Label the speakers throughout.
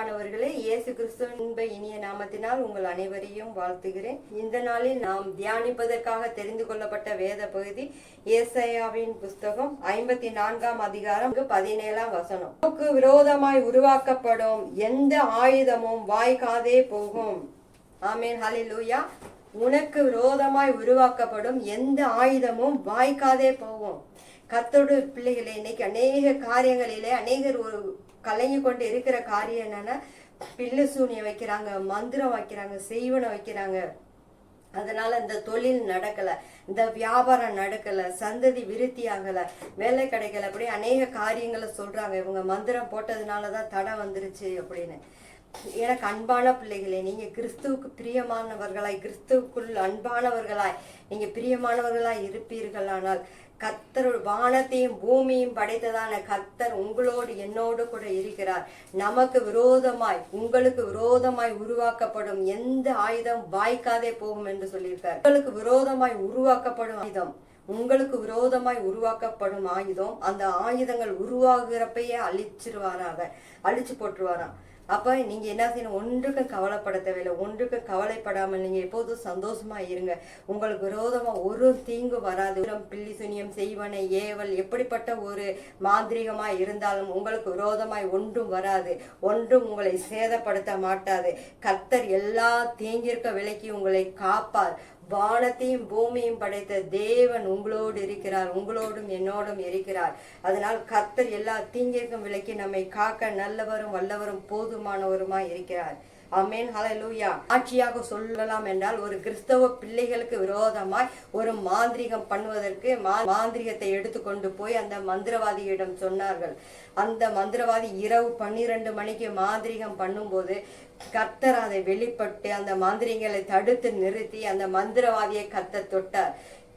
Speaker 1: பிரியமானவர்களே இயேசு கிறிஸ்துவின் இன்ப இனிய நாமத்தினால் உங்கள் அனைவரையும் வாழ்த்துகிறேன். இந்த நாளில் நாம் தியானிப்பதற்காக தெரிந்து கொள்ளப்பட்ட வேத பகுதி இயேசையாவின் புஸ்தகம் ஐம்பத்தி நான்காம் அதிகாரம் பதினேழாம் வசனம். நமக்கு விரோதமாய் உருவாக்கப்படும் எந்த ஆயுதமும் வாய்க்காதே போகும். ஆமேன் லூயா உனக்கு விரோதமாய் உருவாக்கப்படும் எந்த ஆயுதமும் வாய்க்காதே போகும். கத்தோடு பிள்ளைகளை இன்னைக்கு அநேக காரியங்களிலே அநேகர் ஒரு கலங்கி கொண்டு இருக்கிற காரியம் என்னன்னா பில்லு சூனியம் வைக்கிறாங்க மந்திரம் வைக்கிறாங்க செய்வனை வைக்கிறாங்க. அதனால இந்த தொழில் நடக்கல இந்த வியாபாரம் நடக்கல சந்ததி விருத்தி ஆகல வேலை கிடைக்கல அப்படி அநேக காரியங்களை சொல்றாங்க. இவங்க மந்திரம் போட்டதுனால தான் தடை வந்துருச்சு அப்படின்னு. எனக்கு அன்பான பிள்ளைகளே நீங்க கிறிஸ்துவுக்கு பிரியமானவர்களாய் கிறிஸ்துவுக்குள் அன்பானவர்களாய் நீங்க பிரியமானவர்களாய் இருப்பீர்களானால் கத்தர் வானத்தையும் பூமியும் படைத்ததான கத்தர் உங்களோடு என்னோடு கூட இருக்கிறார். நமக்கு விரோதமாய் உங்களுக்கு விரோதமாய் உருவாக்கப்படும் எந்த ஆயுதம் வாய்க்காதே போகும் என்று சொல்லியிருக்கார். உங்களுக்கு விரோதமாய் உருவாக்கப்படும் ஆயுதம் உங்களுக்கு விரோதமாய் உருவாக்கப்படும் ஆயுதம் அந்த ஆயுதங்கள் உருவாகிறப்பையே அழிச்சிருவாராக அழிச்சு போட்டுருவாராம் அப்போ நீங்கள் என்ன செய்யணும்? ஒன்றுக்கும் கவலைப்பட தேவையில்லை. ஒன்றுக்கும் கவலைப்படாமல் நீங்கள் எப்போதும் சந்தோஷமா இருங்க. உங்களுக்கு விரோதமாக ஒரு தீங்கு வராது. உரம், பில்லி சுனியம் செய்வனை ஏவல் எப்படிப்பட்ட ஒரு மாந்திரிகமாக இருந்தாலும் உங்களுக்கு விரோதமாய் ஒன்றும் வராது. ஒன்றும் உங்களை சேதப்படுத்த மாட்டாது. கர்த்தர் எல்லா தீங்கிருக்க விலைக்கு உங்களை காப்பார். வானத்தையும் பூமியும் படைத்த தேவன் உங்களோடு இருக்கிறார் உங்களோடும் என்னோடும் இருக்கிறார். அதனால் கத்தர் எல்லா தீங்கிற்கும் விலக்கி நம்மை காக்க நல்லவரும் வல்லவரும் போதுமானவருமாய் இருக்கிறார். அமேன் ஹலலூயா ஆட்சியாக சொல்லலாம் என்றால் ஒரு கிறிஸ்தவ பிள்ளைகளுக்கு விரோதமாய் ஒரு மாந்திரிகம் பண்ணுவதற்கு மா- மாந்திரிகத்தை எடுத்துக்கொண்டு போய் அந்த மந்திரவாதியிடம் சொன்னார்கள். அந்த மந்திரவாதி இரவு பன்னிரண்டு மணிக்கு மாந்திரிகம் பண்ணும்போது கர்த்தர் அதை வெளிப்பட்டு அந்த மாந்திரிகளை தடுத்து நிறுத்தி அந்த மந்திரவாதியை கத்த தொட்டார்.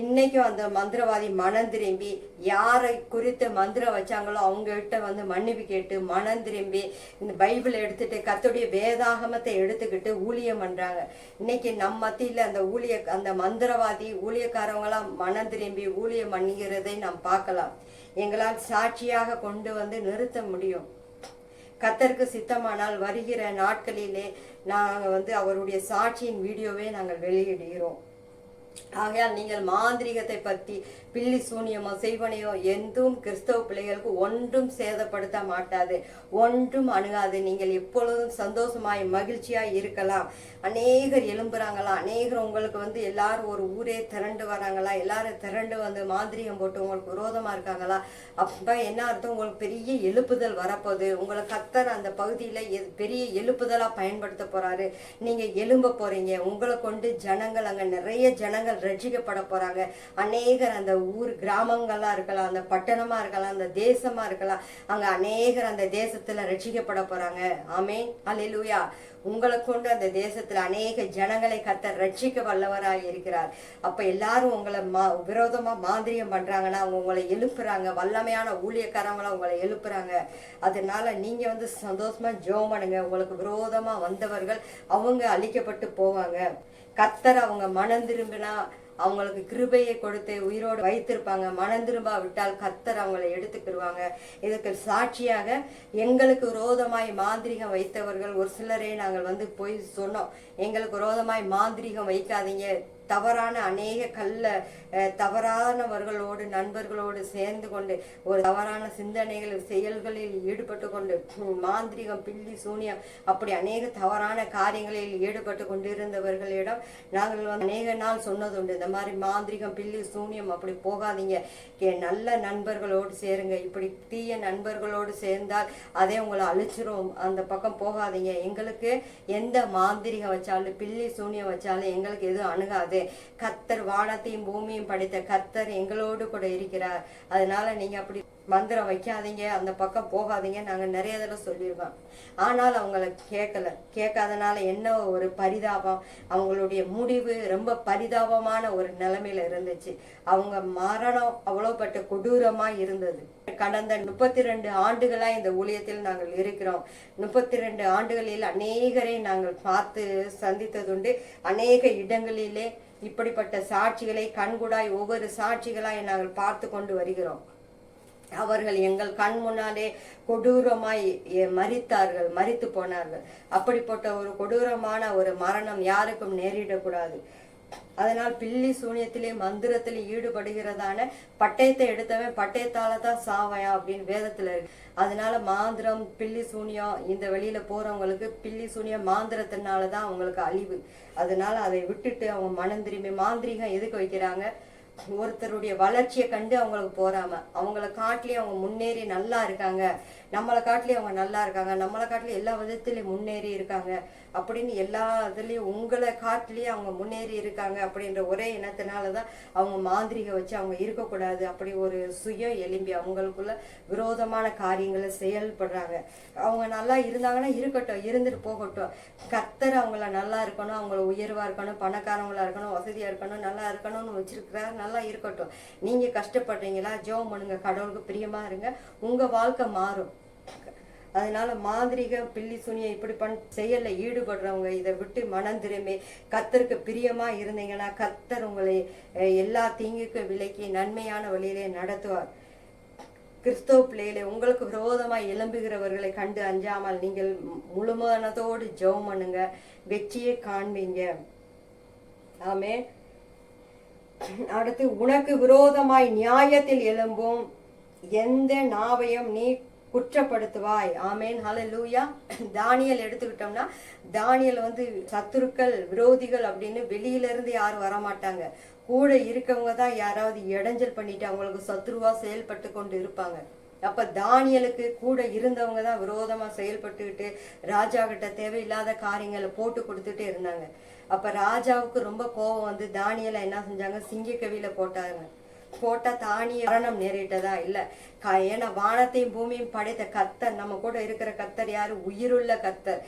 Speaker 1: இன்னைக்கும் அந்த மந்திரவாதி மனம் திரும்பி யாரை குறித்து மந்திரம் வச்சாங்களோ அவங்க கிட்ட வந்து மன்னிப்பு கேட்டு மனம் திரும்பி இந்த பைபிள் எடுத்துட்டு கத்துடைய வேதாகமத்தை எடுத்துக்கிட்டு ஊழியம் பண்றாங்க. இன்னைக்கு நம்ம மத்தியில அந்த ஊழிய அந்த மந்திரவாதி ஊழியக்காரவங்களாம் மனம் திரும்பி ஊழியம் பண்ணுகிறதை நாம் பார்க்கலாம். எங்களால் சாட்சியாக கொண்டு வந்து நிறுத்த முடியும். கத்தருக்கு சித்தமானால் வருகிற நாட்களிலே நாங்கள் வந்து அவருடைய சாட்சியின் வீடியோவை நாங்கள் வெளியிடுகிறோம். ஆகையால் நீங்கள் மாந்திரிகத்தை பற்றி பில்லி சூனியமோ செய்வனையோ எந்தும் கிறிஸ்தவ பிள்ளைகளுக்கு ஒன்றும் சேதப்படுத்த மாட்டாது. ஒன்றும் அணுகாது. நீங்கள் எப்பொழுதும் சந்தோஷமாய் மகிழ்ச்சியாய் இருக்கலாம். அநேகர் எழும்புறாங்களா? அநேகர் உங்களுக்கு வந்து எல்லாரும் ஒரு ஊரே திரண்டு வராங்களா? எல்லாரும் திரண்டு வந்து மாந்திரிகம் போட்டு உங்களுக்கு விரோதமா இருக்காங்களா? அப்ப என்ன அர்த்தம்? உங்களுக்கு பெரிய எழுப்புதல் வரப்போகுது. உங்களை கத்தர் அந்த பகுதியில பெரிய எழுப்புதலா பயன்படுத்த போறாரு. நீங்க எழும்ப போறீங்க. உங்களை கொண்டு ஜனங்கள் அங்க நிறைய ஜனங்கள் ரட்சிக்கப்பட போறாங்க. அநேகர் அந்த ஊர் கிராமங்களா இருக்கலாம் அந்த பட்டணமா இருக்கலாம் அந்த தேசமா இருக்கலாம் அங்க அநேகர் அந்த தேசத்துல ரட்சிக்கப்பட போறாங்க. ஆமென். அலிலூயா உங்களை கொண்டு அந்த தேசத்துல அநேக ஜனங்களை கத்த ரட்சிக்க வல்லவராய் இருக்கிறார். அப்ப எல்லாரும் உங்களை மா விரோதமா மாந்திரியம் பண்றாங்கன்னா அவங்க உங்களை எழுப்புறாங்க. வல்லமையான ஊழியக்காரங்கள உங்களை எழுப்புறாங்க. அதனால நீங்க வந்து சந்தோஷமா ஜோம் பண்ணுங்க. உங்களுக்கு விரோதமா வந்தவர்கள் அவங்க அழிக்கப்பட்டு போவாங்க. கத்தர் அவங்க மனம் திரும்பினா அவங்களுக்கு கிருபையை கொடுத்து உயிரோடு வைத்திருப்பாங்க. மனம் திரும்பா விட்டால் கத்தர் அவங்களை எடுத்துக்கிடுவாங்க. இதுக்கு சாட்சியாக எங்களுக்கு விரோதமாய் மாந்திரிகம் வைத்தவர்கள் ஒரு சிலரே நாங்கள் வந்து போய் சொன்னோம். எங்களுக்கு விரோதமாய் மாந்திரிகம் வைக்காதீங்க. தவறான அநேக கல்ல தவறானவர்களோடு நண்பர்களோடு சேர்ந்து கொண்டு ஒரு தவறான சிந்தனைகள் செயல்களில் ஈடுபட்டு கொண்டு மாந்திரிகம் பில்லி சூனியம் அப்படி அநேக தவறான காரியங்களில் ஈடுபட்டு கொண்டிருந்தவர்களிடம் நாங்கள் வந்து அநேக நாள் சொன்னதுண்டு. இந்த மாதிரி மாந்திரிகம் பில்லி சூனியம் அப்படி போகாதீங்க. கே- நல்ல நண்பர்களோடு சேருங்க. இப்படி தீய நண்பர்களோடு சேர்ந்தால் அதே உங்களை அழிச்சிரும். அந்த பக்கம் போகாதீங்க. எங்களுக்கு எந்த மாந்திரிகம் வச்சாலும் பில்லி சூனியம் வச்சாலும் எங்களுக்கு எதுவும் அணுகாது. கத்தர் வானத்தையும் பூமியும் படைத்த கத்தர் எங்களோடு கூட இருக்கிறார். அதனால நீங்க அப்படி மந்திரம் வைக்காதீங்க. அந்த பக்கம் போகாதீங்க. நாங்க நிறைய தடவை சொல்லியிருக்கோம். ஆனால் அவங்கள கேட்கல. கேட்காதனால என்ன ஒரு பரிதாபம்? அவங்களுடைய முடிவு ரொம்ப பரிதாபமான ஒரு நிலைமையில இருந்துச்சு. அவங்க மரணம் அவ்வளவுப்பட்ட கொடூரமா இருந்தது. கடந்த முப்பத்தி ரெண்டு ஆண்டுகளா இந்த ஊழியத்தில் நாங்கள் இருக்கிறோம். முப்பத்தி ரெண்டு ஆண்டுகளில் அநேகரை நாங்கள் பார்த்து சந்தித்ததுண்டு. அநேக இடங்களிலே இப்படிப்பட்ட சாட்சிகளை கண்கூடாய் ஒவ்வொரு சாட்சிகளாய் நாங்கள் பார்த்து கொண்டு வருகிறோம். அவர்கள் எங்கள் கண் முன்னாலே கொடூரமாய் மறித்தார்கள் மறித்து போனார்கள். அப்படிப்பட்ட ஒரு கொடூரமான ஒரு மரணம் யாருக்கும் நேரிடக்கூடாது. அதனால் பில்லி சூனியத்திலே மந்திரத்திலே ஈடுபடுகிறதான பட்டயத்தை எடுத்தவன் பட்டயத்தால தான் சாவையா அப்படின்னு வேதத்துல இருக்கு. அதனால மாந்திரம் பில்லி சூனியம் இந்த வெளியில போறவங்களுக்கு பில்லி சூனியம் மாந்திரத்தினால தான் அவங்களுக்கு அழிவு. அதனால அதை விட்டுட்டு அவங்க மனம் திரும்பி மாந்திரிகம் எதுக்கு வைக்கிறாங்க? ஒருத்தருடைய வளர்ச்சியை கண்டு அவங்களுக்கு போறாம அவங்கள காட்டிலேயே அவங்க முன்னேறி நல்லா இருக்காங்க. நம்மளை காட்டிலேயே அவங்க நல்லா இருக்காங்க. நம்மளை காட்டிலே எல்லா விதத்துலேயும் முன்னேறி இருக்காங்க. அப்படின்னு எல்லா இதுலேயும் உங்களை காட்டிலேயே அவங்க முன்னேறி இருக்காங்க அப்படின்ற ஒரே இனத்தினால தான் அவங்க மாந்திரிக வச்சு அவங்க இருக்கக்கூடாது அப்படி ஒரு சுயம் எலும்பி அவங்களுக்குள்ள விரோதமான காரியங்களை செயல்படுறாங்க. அவங்க நல்லா இருந்தாங்கன்னா இருக்கட்டும் இருந்துட்டு போகட்டும். கத்தர் அவங்கள நல்லா இருக்கணும் அவங்கள உயர்வாக இருக்கணும் பணக்காரவங்களா இருக்கணும் வசதியாக இருக்கணும் நல்லா இருக்கணும்னு வச்சிருக்கிறார். நல்லா இருக்கட்டும். நீங்க கஷ்டப்படுறீங்களா? ஜெபம் பண்ணுங்க. கடவுளுக்கு பிரியமா இருங்க. உங்க வாழ்க்கை மாறும். அதனால மாந்திரிக பில்லி சுனிய இப்படி பண் செயல்ல ஈடுபடுறவங்க இதை விட்டு மனம் திரும்பி கத்தருக்கு பிரியமா இருந்தீங்கன்னா கத்தர் உங்களை எல்லா தீங்குக்கு விலக்கி நன்மையான வழியிலே நடத்துவார். கிறிஸ்தவ பிள்ளைகளை உங்களுக்கு விரோதமாக எழும்புகிறவர்களை கண்டு அஞ்சாமல் நீங்கள் முழுமனதோடு ஜெபம் பண்ணுங்க. வெற்றியை காண்பீங்க. ஆமே அடுத்து உனக்கு விரோதமாய் நியாயத்தில் எழும்பும் எந்த நாவையும் நீ குற்றப்படுத்துவாய். ஆமேன். லூயா தானியல் எடுத்துக்கிட்டோம்னா தானியல் வந்து சத்துருக்கள் விரோதிகள் அப்படின்னு வெளியிலேருந்து யாரும் வரமாட்டாங்க. கூட இருக்கவங்க தான் யாராவது இடைஞ்சல் பண்ணிட்டு அவங்களுக்கு சத்துருவா செயல்பட்டு கொண்டு இருப்பாங்க. அப்ப தானியலுக்கு கூட இருந்தவங்க தான் விரோதமா செயல்பட்டுக்கிட்டு ராஜா கிட்ட தேவையில்லாத காரியங்களை போட்டு கொடுத்துட்டே இருந்தாங்க. அப்ப ராஜாவுக்கு ரொம்ப கோபம் வந்து தானியலை என்ன செஞ்சாங்க? சிங்கக்கவியில போட்டாங்க. போட்டா தானிய மரணம் நேரிட்டதா? இல்ல. ஏன்னா வானத்தையும் பூமியும் படைத்த கர்த்தர் நம்ம கூட இருக்கிற கர்த்தர் யார்? உயிருள்ள கர்த்தர்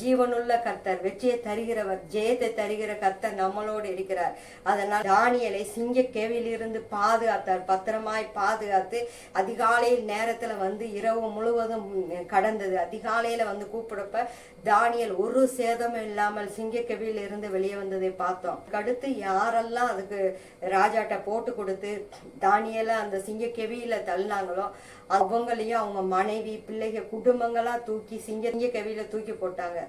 Speaker 1: ஜீவனுள்ள கர்த்தர் வெற்றியை தருகிறவர் ஜெயத்தை தருகிற கர்த்தர் நம்மளோடு இருக்கிறார். அதனால் தானியலை சிங்க கேவிலிருந்து பாதுகாத்தார் பத்திரமாய் பாதுகாத்து அதிகாலையில் நேரத்தில் வந்து இரவு முழுவதும் கடந்தது. அதிகாலையில் வந்து கூப்பிடப்ப தானியல் ஒரு சேதமும் இல்லாமல் சிங்கக்கவியில் இருந்து வெளியே வந்ததை பார்த்தோம். அடுத்து யாரெல்லாம் அதுக்கு ராஜாட்ட போட்டு கொடுத்து தானியலை அந்த சிங்கக்கவியில போட்டாங்களோ அவங்களையும் அவங்க மனைவி பிள்ளைகள் குடும்பங்களா தூக்கி சிங்க கவியில தூக்கி போட்டாங்க.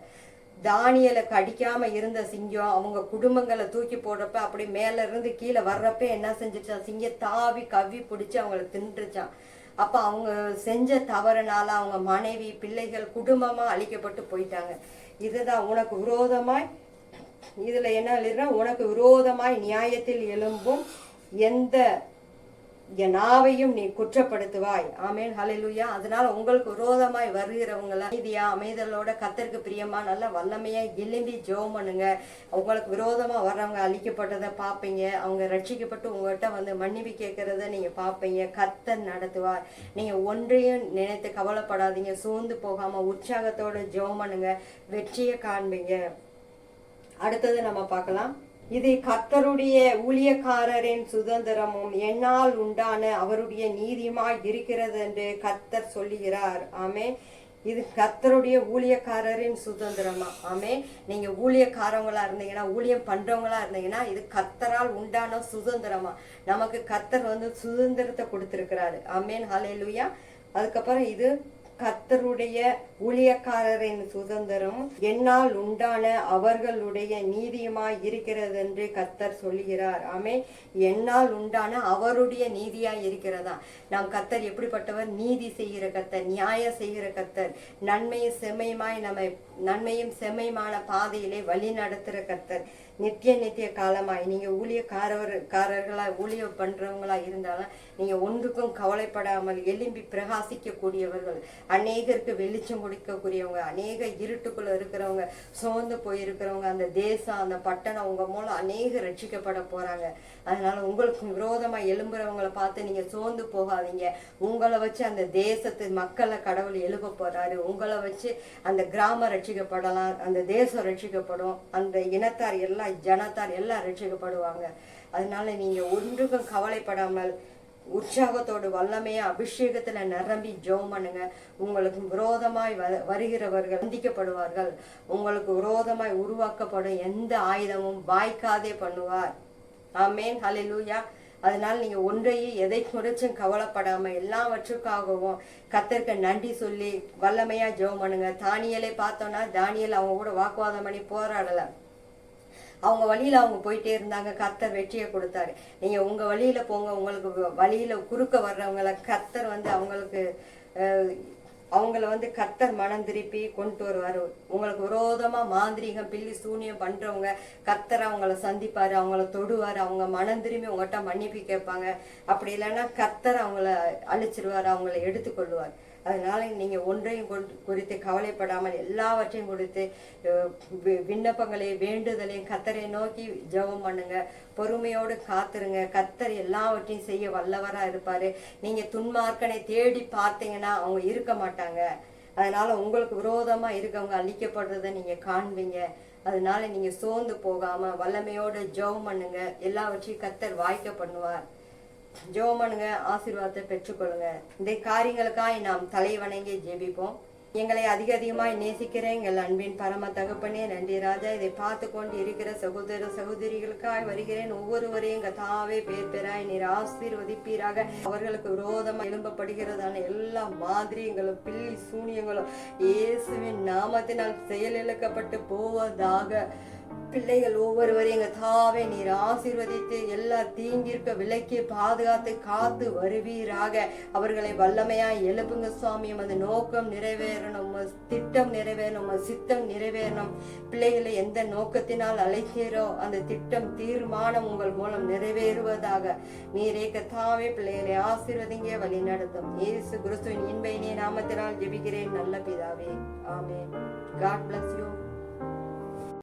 Speaker 1: தானியலை கடிக்காம இருந்த சிங்கம் அவங்க குடும்பங்களை தூக்கி போடுறப்ப அப்படி மேல இருந்து கீழே வர்றப்ப என்ன செஞ்சுச்சான் சிங்கம் தாவி கவ்வி பிடிச்சி அவங்கள தின்றுச்சான் அப்ப அவங்க செஞ்ச தவறுனால அவங்க மனைவி பிள்ளைகள் குடும்பமா அழிக்கப்பட்டு போயிட்டாங்க. இதுதான் உனக்கு விரோதமாய் இதுல என்ன எழுதுறா? உனக்கு விரோதமாய் நியாயத்தில் எழும்பும் எந்த நாவையும் நீ குற்றப்படுத்துவாய். ஆமேன். ஹலெலுயா அதனால உங்களுக்கு விரோதமாய் வருகிறவங்கள நீதியா அமைதலோட கத்தருக்கு பிரியமா நல்ல வல்லமையா எலும்பி ஜோம் பண்ணுங்க. உங்களுக்கு விரோதமா வர்றவங்க அழிக்கப்பட்டதை பார்ப்பீங்க. அவங்க ரட்சிக்கப்பட்டு உங்கள்கிட்ட வந்து மன்னிப்பு கேட்கறத நீங்க பார்ப்பீங்க. கத்தர் நடத்துவார். நீங்க ஒன்றையும் நினைத்து கவலைப்படாதீங்க. சோர்ந்து போகாம உற்சாகத்தோட ஜோம் பண்ணுங்க. வெற்றியை காண்பீங்க. அடுத்தது நம்ம பார்க்கலாம். இது கர்த்தருடைய ஊழியக்காரரின் சுதந்திரமும் என்னால் உண்டான அவருடைய நீதியுமாய் இருக்கிறது என்று கர்த்தர் சொல்லுகிறார். ஆமே இது கர்த்தருடைய ஊழியக்காரரின் சுதந்திரமா? ஆமே நீங்க ஊழியக்காரவங்களா இருந்தீங்கன்னா ஊழியம் பண்றவங்களா இருந்தீங்கன்னா இது கர்த்தரால் உண்டான சுதந்திரமா? நமக்கு கர்த்தர் வந்து சுதந்திரத்தை கொடுத்திருக்கிறாரு. ஆமேன். ஹalleluya. அதுக்கப்புறம் இது கர்த்தருடைய ஊழியக்காரரின் சுதந்திரம் என்னால் உண்டான அவர்களுடைய நீதியுமாய் இருக்கிறது என்று கர்த்தர் சொல்லுகிறார். ஆமே என்னால் உண்டான அவருடைய நீதியாய் இருக்கிறதா? நாம் கர்த்தர் எப்படிப்பட்டவர்? நீதி செய்கிற கத்தர் நியாயம் செய்கிற கர்த்தர் நன்மையும் செம்மையுமாய் நம்மை நன்மையும் செம்மையுமான பாதையிலே வழி நடத்துகிற கர்த்தர் நித்திய நித்திய காலமாய். நீங்க ஊழியக்காரர்களா ஊழியம் பண்றவங்களா இருந்தாலும் நீங்க ஒன்றுக்கும் கவலைப்படாமல் எலும்பி பிரகாசிக்க கூடியவர்கள் அநேகருக்கு வெளிச்சம் கொடுக்கக்கூடியவங்க அநேக இருட்டுக்குள்ள இருக்கிறவங்க சோர்ந்து போயிருக்கிறவங்க அந்த தேசம் அந்த பட்டணம் உங்க மூலம் அநேக ரட்சிக்கப்பட போறாங்க. அதனால உங்களுக்கு விரோதமா எழும்புறவங்களை பார்த்து நீங்க சோர்ந்து போகாதீங்க. உங்களை வச்சு அந்த தேசத்து மக்களை கடவுள் எழுப்ப போறாரு. உங்களை வச்சு அந்த கிராமம் ரட்சிக்கப்படலாம் அந்த தேசம் ரட்சிக்கப்படும் அந்த இனத்தார் எல்லாம் ஜனத்தார் எல்லாம் ரட்சிக்கப்படுவாங்க. அதனால நீங்க ஒன்றுக்கும் கவலைப்படாமல் உற்சாகத்தோடு வல்லமையா அபிஷேகத்துல நிரம்பி ஜெபம் பண்ணுங்க. உங்களுக்கு விரோதமாய் வ- வருகிறவர்கள் சந்திக்கப்படுவார்கள் உங்களுக்கு விரோதமாய் உருவாக்கப்படும் எந்த ஆயுதமும் வாய்க்காதே பண்ணுவார். ஆமேன். ஹலிலூயா அதனால நீங்க ஒன்றையும் எதை குறிச்சும் கவலைப்படாம எல்லாவற்றுக்காகவும் கத்தருக்கு நன்றி சொல்லி வல்லமையா ஜெபம் பண்ணுங்க. தானியலை பார்த்தோம்னா தானியல் அவங்க கூட வாக்குவாதம் பண்ணி போராடலை. அவங்க வழியில அவங்க போயிட்டே இருந்தாங்க. கர்த்தர் வெற்றியை கொடுத்தாரு. நீங்க உங்க வழியில போங்க. உங்களுக்கு வழியில குறுக்க வர்றவங்கள கர்த்தர் வந்து அவங்களுக்கு அஹ், அவங்கள வந்து கத்தர் மனம் திருப்பி கொண்டு வருவாரு. உங்களுக்கு விரோதமா மாந்திரீகம் பில்லி சூனியம் பண்றவங்க கத்தர் அவங்கள சந்திப்பாரு. அவங்கள தொடுவாரு. அவங்க மனம் திரும்பி உங்கள்கிட்ட மன்னிப்பு கேட்பாங்க. அப்படி இல்லைன்னா கத்தர் அவங்கள அழிச்சிருவார். அவங்கள எடுத்துக்கொள்வார். அதனால நீங்கள் ஒன்றையும் குறித்து கவலைப்படாமல் எல்லாவற்றையும் கொடுத்து விண்ணப்பங்களையும் வி- வேண்டுதலையும் கத்தரை நோக்கி ஜெபம் பண்ணுங்க. பொறுமையோடு காத்துருங்க. கத்தர் எல்லாவற்றையும் செய்ய வல்லவராக இருப்பார். நீங்கள் துன்மார்க்கனை தேடி பார்த்தீங்கன்னா அவங்க இருக்க மாட்டாங்க. அதனால் உங்களுக்கு விரோதமாக இருக்கவங்க அழிக்கப்படுறதை நீங்கள் காண்பீங்க. அதனால நீங்கள் சோர்ந்து போகாமல் வல்லமையோடு ஜெபம் பண்ணுங்க. எல்லாவற்றையும் கத்தர் வாய்க்க பண்ணுவார். ஜோமனுங்க ஆசீர்வாதத்தை பெற்றுக்கொள்ளுங்க. இந்த காரியங்களுக்காய் நாம் தலை வணங்கி ஜெபிப்போம். எங்களை அதிக அதிகமாய் நேசிக்கிற எங்கள் அன்பின் பரம தகப்பனே நன்றி ராஜா. இதை பார்த்து கொண்டு இருக்கிற சகோதர சகோதரிகளுக்காய் வருகிறேன். ஒவ்வொருவரையும் கதாவே பேர் பெறாய் நீர் ஆசீர்வதிப்பீராக. அவர்களுக்கு விரோதமாக எழும்பப்படுகிறதான எல்லா மாதிரியங்களும் பில்லி சூனியங்களும் இயேசுவின் நாமத்தினால் செயலிழக்கப்பட்டு போவதாக பிள்ளைகள் ஒவ்வொருவரையும் எங்க தாவே நீர் ஆசீர்வதித்து எல்லா தீங்கிற்க விலக்கி பாதுகாத்து காத்து வருவீராக. அவர்களை வல்லமையா எழுப்புங்க சுவாமி. உமது நோக்கம் நிறைவேறணும். திட்டம் நிறைவேறணும். சித்தம் நிறைவேறணும். பிள்ளைகளை எந்த நோக்கத்தினால் அழைக்கிறோ அந்த திட்டம் தீர்மானம் உங்கள் மூலம் நிறைவேறுவதாக. நீரே கத்தாவே பிள்ளைகளை ஆசீர்வதிங்க. வழி நடத்தும். இயேசு கிறிஸ்துவின் இன்பை நீ நாமத்தினால் ஜெபிக்கிறேன். நல்ல பிதாவே. ஆமே காட் பிளஸ் யூ